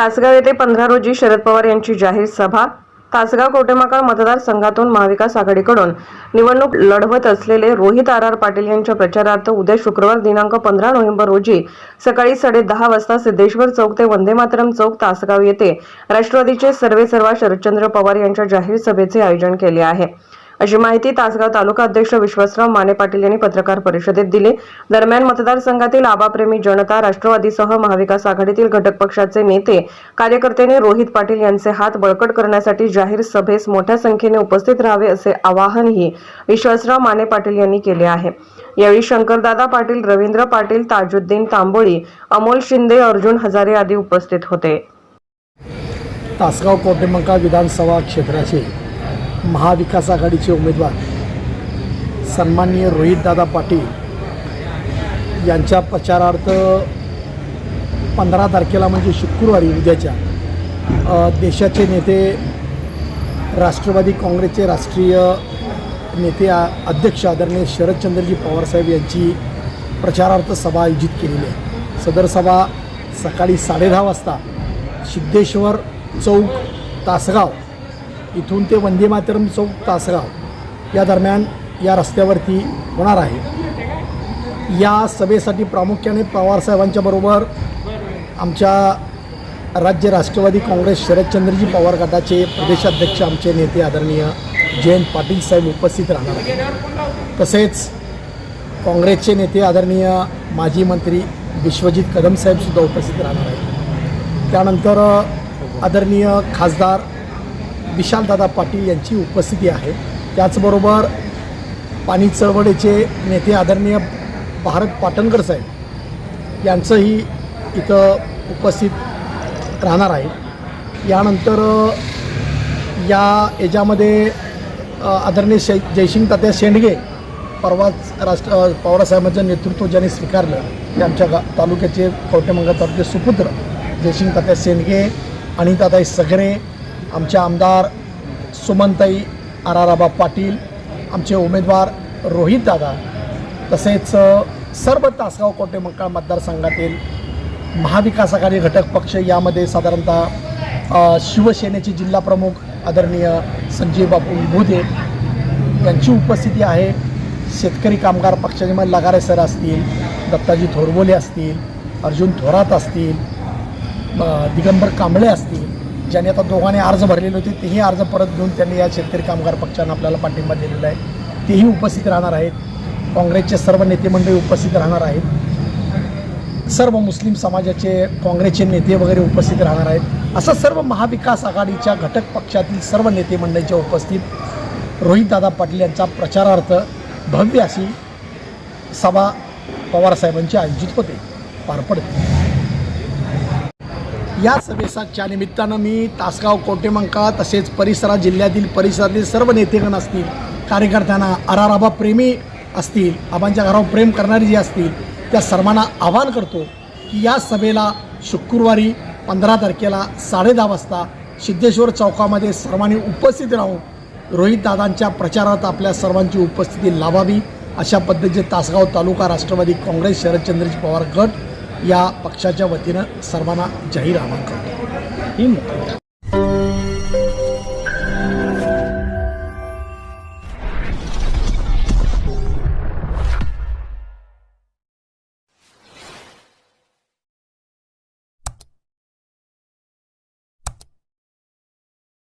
तासगाव येथे पंधरा रोजी शरद पवार यांची जाहीर सभा. तासगाव कोटेमाकाळ मतदारसंघातून महाविकास आघाडीकडून निवडणूक लढवत असलेले रोहित आर आर पाटील यांच्या प्रचारार्थ उद्या शुक्रवार दिनांक पंधरा नोव्हेंबर रोजी सकाळी साडे दहा वाजता सिद्धेश्वर चौक ते वंदे मातरम चौक तासगाव येथे राष्ट्रवादीचे सर्वे सर्वा शरदचंद्र पवार यांच्या जाहीर सभेचे आयोजन केले आहे. अशी माहिती तासगाव तालुका अध्यक्ष विश्वासराव माने पाटील यांनी पत्रकार परिषदेत दिली. दरम्यान मतदारसंघातील आबाप्रेमी जनता राष्ट्रवादीसह महाविकास आघाडीतील घटक पक्षाचे नेते कार्यकर्त्यांनी रोहित पाटील यांचे हात बळकट करण्यासाठी जाहीर सभेस मोठ्या संख्येने उपस्थित राहावे असे आवाहनही विश्वासराव माने पाटील यांनी केले आहे. यावेळी शंकरदादा पाटील रवींद्र पाटील ताजुद्दीन तांबोळी अमोल शिंदे अर्जुन हजारे आदी उपस्थित होते. तासगाव कोटेमंका विधानसभा क्षेत्राचे महाविकास आघाडीचे उमेदवार सन्माननीय रोहितदादा पाटील यांच्या प्रचारार्थ पंधरा तारखेला म्हणजे शुक्रवारी उद्याच्या देशाचे नेते राष्ट्रवादी काँग्रेसचे राष्ट्रीय नेते आ- अध्यक्ष आदरणीय शरदचंद्रजी पवारसाहेब यांची प्रचारार्थ सभा आयोजित केलेली आहे. सदर सभा सकाळी साडेदहा वाजता सिद्धेश्वर चौक तासगाव इथून ते वंदे मातरम चौक तासगाव या दरम्यान या रस्त्यावरती होणार आहे. या सभेसाठी प्रामुख्याने पवारसाहेबांच्या बरोबर आमच्या राज्य राष्ट्रवादी काँग्रेस शरदचंद्रजी पवार गटाचे प्रदेशाध्यक्ष आमचे नेते आदरणीय जयंत पाटील साहेब उपस्थित राहणार आहेत. तसेच काँग्रेसचे नेते आदरणीय माजी मंत्री विश्वजित कदम साहेबसुद्धा उपस्थित राहणार आहेत. त्यानंतर आदरणीय खासदार विशालदादा पाटील यांची उपस्थिती आहे. त्याचबरोबर पाणी चळवळीचे नेते आदरणीय भारत पाटणकर साहेब यांचंही इथं उपस्थित राहणार आहे. यानंतर या याच्यामध्ये आदरणीय शै जयसिंग तात्या शेंडगे परवाच राष्ट्र पवारसाहेबांचं नेतृत्व ज्यांनी स्वीकारलं ते आमच्या गा तालुक्याचे कवटेमंगा तालुक्याचे सुपुत्र जयसिंग तात्या शेंडगे आणि ताताई सगरे आमचे आमदार सुमनताई आराराबा पाटील आमचे उमेदवार रोहित दादा तसेच सर्व तासगाव कोटेमंकाळ मतदारसंघातील महाविकास आघाडी घटक पक्ष यामध्ये साधारणतः शिवसेनेचे जिल्हाप्रमुख आदरणीय संजय बापू यांची उपस्थिती आहे. शेतकरी कामगार पक्षाचे मग लगारे सर असतील दत्ताजी थोरबोले असतील अर्जुन थोरात असतील दिगंबर कांबळे असतील ज्यांनी आता दोघांनी अर्ज भरलेले होते तेही अर्ज परत घेऊन त्यांनी या शेतकरी कामगार पक्षानं आपल्याला पाठिंबा दिलेला आहे. तेही उपस्थित राहणार आहेत. काँग्रेसचे सर्व नेते मंडळी उपस्थित राहणार आहेत. सर्व मुस्लिम समाजाचे काँग्रेसचे नेते वगैरे उपस्थित राहणार आहेत. असं सर्व महाविकास आघाडीच्या घटक पक्षातील सर्व नेते मंडळीच्या उपस्थित रोहितदादा पाटील यांचा प्रचारार्थ भव्य अशी सभा पवारसाहेबांची आयोजित होते. पार पडते. या सभेच्या निमित्तानं मी तासगाव कोटेमंका तसेच परिसरात जिल्ह्यातील परिसरातील सर्व नेतेगण असतील कार्यकर्त्यांना अराराबा प्रेमी असतील आबांच्या घरावर प्रेम करणारी जी असतील त्या सर्वांना आवाहन करतो की या सभेला शुक्रवारी पंधरा तारखेला साडेदहा वाजता सिद्धेश्वर चौकामध्ये सर्वांनी उपस्थित राहून रोहितदादांच्या प्रचारात आपल्या सर्वांची उपस्थिती लावावी अशा पद्धतीचे तासगाव तालुका राष्ट्रवादी काँग्रेस शरदचंद्रजी पवार गट या पक्षाच्या वतीनं सर्वांना जाहीर आवाहन करतो ही मुख्य